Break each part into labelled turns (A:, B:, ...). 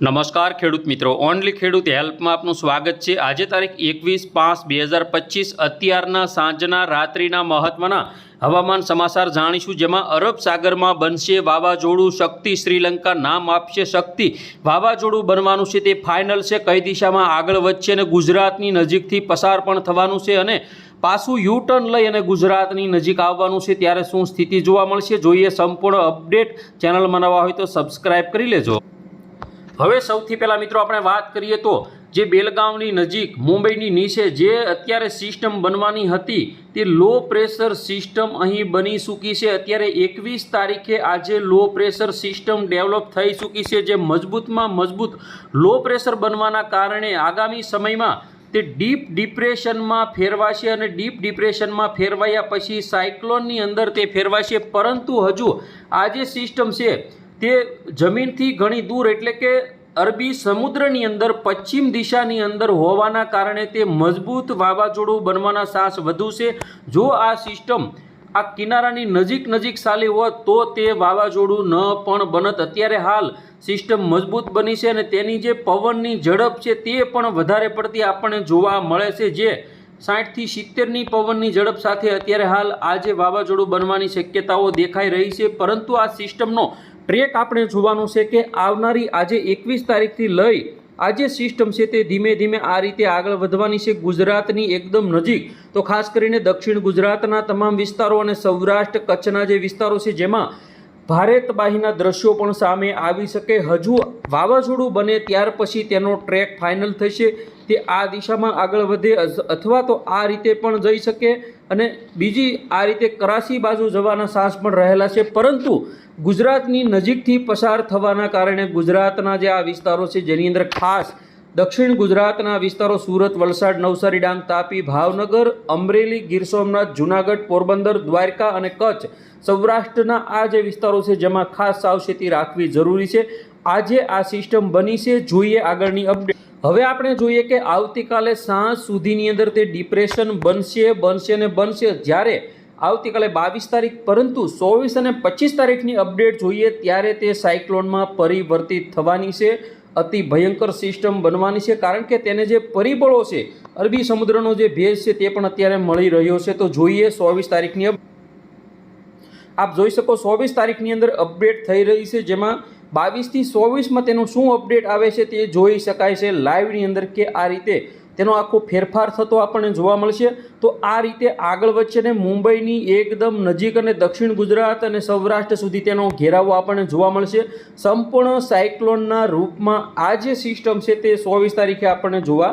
A: નમસ્કાર ખેડૂત મિત્રો. ઓનલી ખેડૂત હેલ્પમાં આપનું સ્વાગત છે. આજે તારીખ એકવીસ પાંચ બે હજાર પચીસ, અત્યારના સાંજના, રાત્રિના મહત્વના હવામાન સમાચાર જાણીશું, જેમાં અરબ સાગરમાં બનશે વાવાઝોડું, શક્તિ શ્રીલંકા નામ આપશે શક્તિ. વાવાઝોડું બનવાનું છે તે ફાઇનલ છે. કઈ દિશામાં આગળ વધશે અને ગુજરાતની નજીકથી પસાર પણ થવાનું છે અને પાછું યુ ટર્ન લઈ અને ગુજરાતની નજીક આવવાનું છે ત્યારે શું સ્થિતિ જોવા મળશે? જોઈએ સંપૂર્ણ અપડેટ. ચેનલમાં નવા હોય તો સબસ્ક્રાઈબ કરી લેજો. હવે સૌથી પહેલાં મિત્રો આપણે વાત કરીએ તો જે બેલગાંવની નજીક, મુંબઈની નીચે જે અત્યારે સિસ્ટમ બનવાની હતી, તે લો પ્રેશર સિસ્ટમ અહીં બની ચૂકી છે. અત્યારે એકવીસ તારીખે આજે લો પ્રેશર સિસ્ટમ ડેવલપ થઈ ચૂકી છે, જે મજબૂતમાં મજબૂત લો પ્રેશર બનવાના કારણે આગામી સમયમાં તે ડીપ ડિપ્રેશનમાં ફેરવાશે અને ડીપ ડિપ્રેશનમાં ફેરવાયા પછી સાયક્લોનની અંદર તે ફેરવાશે. પરંતુ હજુ આ જે સિસ્ટમ છે તે જમીનથી ઘણી દૂર એટલે કે અરબી સમુદ્રની અંદર, પશ્ચિમ દિશાની અંદર હોવાના કારણે તે મજબૂત વાવાઝોડું બનવાના સાસ વધુ છે. જો આ સિસ્ટમ આ કિનારાની નજીક નજીક ચાલી હોત તો તે વાવાઝોડું ન પણ બનત. અત્યારે હાલ સિસ્ટમ મજબૂત બની છે અને તેની જે પવનની ઝડપ છે તે પણ વધારે પડતી આપણને જોવા મળે છે. જે સાઠથી સિત્તેરની પવનની ઝડપ સાથે અત્યારે હાલ આ જે વાવાઝોડું બનવાની શક્યતાઓ દેખાઈ રહી છે. પરંતુ આ સિસ્ટમનો ટ્રેક આપણે જોવાનો છે કે આવનારી આજે એકવીસ તારીખથી લઈ આ જે સિસ્ટમ છે તે ધીમે ધીમે આ રીતે આગળ વધવાની છે ગુજરાતની એકદમ નજીક. તો ખાસ કરીને દક્ષિણ ગુજરાતના તમામ વિસ્તારો અને સૌરાષ્ટ્ર કચ્છના જે વિસ્તારો છે જેમાં ભારે તબાહીના દ્રશ્યો પણ સામે આવી શકે. હજુ વાવાઝોડું બને ત્યાર પછી તેનો ટ્રેક ફાઇનલ થશે. તે આ દિશામાં આગળ વધે અથ- અથવા તો આ રીતે પણ જઈ શકે. અને બીજી આ રીતે કરાચી બાજુ જવાના સાહસ પણ રહેલા છે. પરંતુ ગુજરાતની નજીકથી પસાર થવાના કારણે ગુજરાતના જે આ વિસ્તારો છે, જેની અંદર ખાસ દક્ષિણ ગુજરાતના વિસ્તારો સુરત, વલસાડ, નવસારી, ડાંગ, તાપી, ભાવનગર, અમરેલી, ગીર સોમનાથ, જુનાગઢ, પોરબંદર, દ્વારકા અને કચ્છ સૌરાષ્ટ્રના આ જે વિસ્તારો છે, જેમાં ખાસ સાવચેતી રાખવી જરૂરી છે. આજે આ સિસ્ટમ બની છે. જોઈએ આગળની અપડેટ હવે આપણે જોઈએ કે આવતીકાલે સાંજ સુધીની અંદર તે ડિપ્રેશન બનશે બનશે અને બનશે. જ્યારે આવતીકાલે બાવીસ તારીખ પરંતુ ચોવીસ અને પચીસ તારીખની અપડેટ જોઈએ ત્યારે તે સાયક્લોનમાં પરિવર્તિત થવાની છે. અતિ ભયંકર સિસ્ટમ બનવાની છે કારણ કે તેને જે પરિબળો છે, અરબી સમુદ્રનો જે ભેજ છે તે પણ અત્યારે મળી રહ્યો છે. તો જોઈએ ચોવીસ તારીખની આપ જોઈ શકો ચોવીસ તારીખની અંદર અપડેટ થઈ રહી છે જેમાં બાવીસથી ચોવીસમાં તેનું શું અપડેટ આવે છે તે જોઈ શકાય છે લાઈવની અંદર કે આ રીતે તેનો આખો ફેરફાર થતો આપણને જોવા મળશે. તો આ રીતે આગળ વધશે ને મુંબઈની એકદમ નજીક અને દક્ષિણ ગુજરાત અને સૌરાષ્ટ્ર સુધી તેનો ઘેરાવો આપણને જોવા મળશે. સંપૂર્ણ સાયક્લોનના રૂપમાં આ જે સિસ્ટમ છે તે ચોવીસ તારીખે આપણને જોવા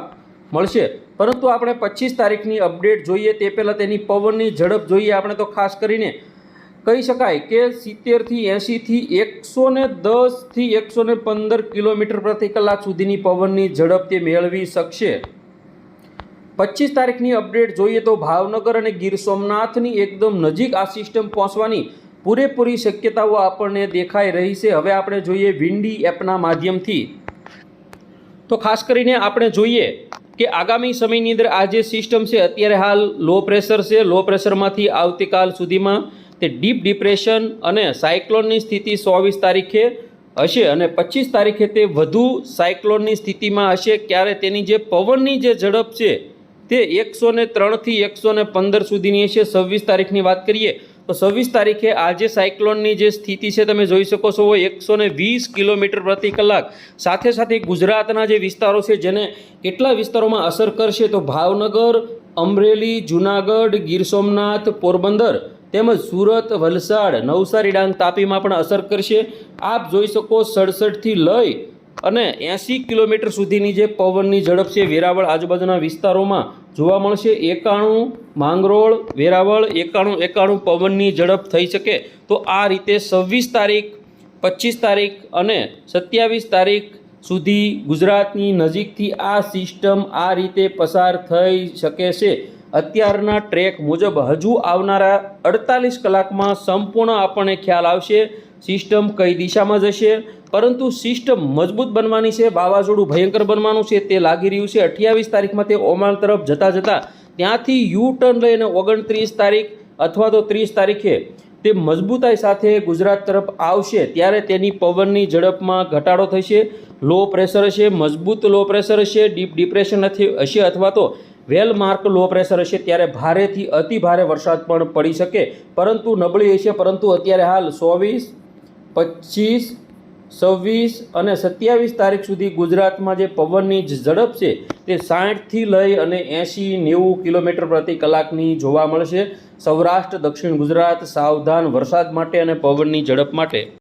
A: મળશે. પરંતુ આપણે પચીસ તારીખની અપડેટ જોઈએ તે પહેલાં તેની પવનની ઝડપ જોઈએ આપણે તો ખાસ કરીને કહી શકાય કે સિત્તેરથી એંશીથી એકસો ને દસથી એકસો ને પંદર કિલોમીટર પ્રતિ કલાક સુધીની પવનની ઝડપ તે મેળવી શકશે. પચીસ તારીખની અપડેટ જોઈએ તો ભાવનગર અને ગીર સોમનાથની એકદમ નજીક આ સિસ્ટમ પહોંચવાની પૂરેપૂરી શક્યતાઓ આપણને દેખાઈ રહી છે. હવે આપણે જોઈએ વિન્ડી એપના માધ્યમથી. તો ખાસ કરીને આપણે જોઈએ કે આગામી સમયની અંદર આ જે સિસ્ટમ છે, અત્યારે હાલ લો પ્રેશર છે. લો પ્રેશરમાંથી આવતીકાલ સુધીમાં તે ડીપ ડિપ્રેશન અને સાયક્લોનની સ્થિતિ ચોવીસ તારીખે હશે અને પચીસ તારીખે તે વધુ સાયક્લોનની સ્થિતિમાં હશે. ક્યારે? તેની જે પવનની જે ઝડપ છે તે એકસો ને ત્રણથી એકસો ને પંદર સુધીની હશે. છવ્વીસ તારીખની વાત કરીએ તો છવ્વીસ તારીખે આજે સાયક્લોનની જે સ્થિતિ છે તમે જોઈ શકો છો એકસો ને વીસ કિલોમીટર પ્રતિ કલાક. સાથે સાથે ગુજરાતના જે વિસ્તારો છે જેને કેટલા વિસ્તારોમાં અસર કરશે તો ભાવનગર, અમરેલી, જુનાગઢ, ગીર સોમનાથ, પોરબંદર તેમજ સુરત, વલસાડ, નવસારી ડાંગ તાપીમાં પણ અસર કરશે. આપ જોઈ શકો સડસઠથી લઈ અને એંસી કિલોમીટર સુધીની જે પવનની ઝડપ છે વેરાવળ આજુબાજુના વિસ્તારોમાં જોવા મળશે. એકાણું માંગરોળ, વેરાવળ, એકાણું એકાણું પવનની ઝડપ થઈ શકે. તો આ રીતે છવ્વીસ તારીખ, પચીસ તારીખ અને સત્યાવીસ તારીખ સુધી ગુજરાતની નજીકથી આ સિસ્ટમ આ રીતે પસાર થઈ શકે છે. અત્યારના ટ્રેક મુજબ હજુ આવનારા અડતાલીસ કલાકમાં સંપૂર્ણ આપણને ખ્યાલ આવશે, સિસ્ટમ કઈ દિશામાં જશે, પરંતુ સિસ્ટમ મજબૂત બનવાની છે, વાવાઝોડું ભયંકર બનવાનું છે, તે લાગી રહ્યું છે. અઠ્યાવીસ તારીખમાં તે ઓમાન તરફ જતાં જતાં ત્યાંથી યુ ટર્ન લઈને ઓગણત્રીસ તારીખ અથવા તો ત્રીસ તારીખે તે મજબૂતાઈ સાથે ગુજરાત તરફ આવશે. ત્યારે તેની પવનની ઝડપમાં ઘટાડો થશે. લો પ્રેશર હશે, મજબૂત લો પ્રેશર હશે ડીપ ડિપ્રેશન હશે અથવા તો વેલ માર્ક લો પ્રેશર હશે ત્યારે ભારેથી અતિ ભારે વરસાદ પણ પડી શકે. પરંતુ નબળી હશે, પરંતુ અત્યારે હાલ ચોવીસ, પચીસ, છવ્વીસ અને સત્યાવીસ તારીખ સુધી ગુજરાતમાં જે પવનની જ ઝડપ છે તે સાઠથી લઈ અને એંશી, નેવું કિલોમીટર પ્રતિ કલાકની જોવા મળશે. સૌરાષ્ટ્ર, દક્ષિણ ગુજરાત સાવધાન વરસાદ માટે અને પવનની ઝડપ માટે.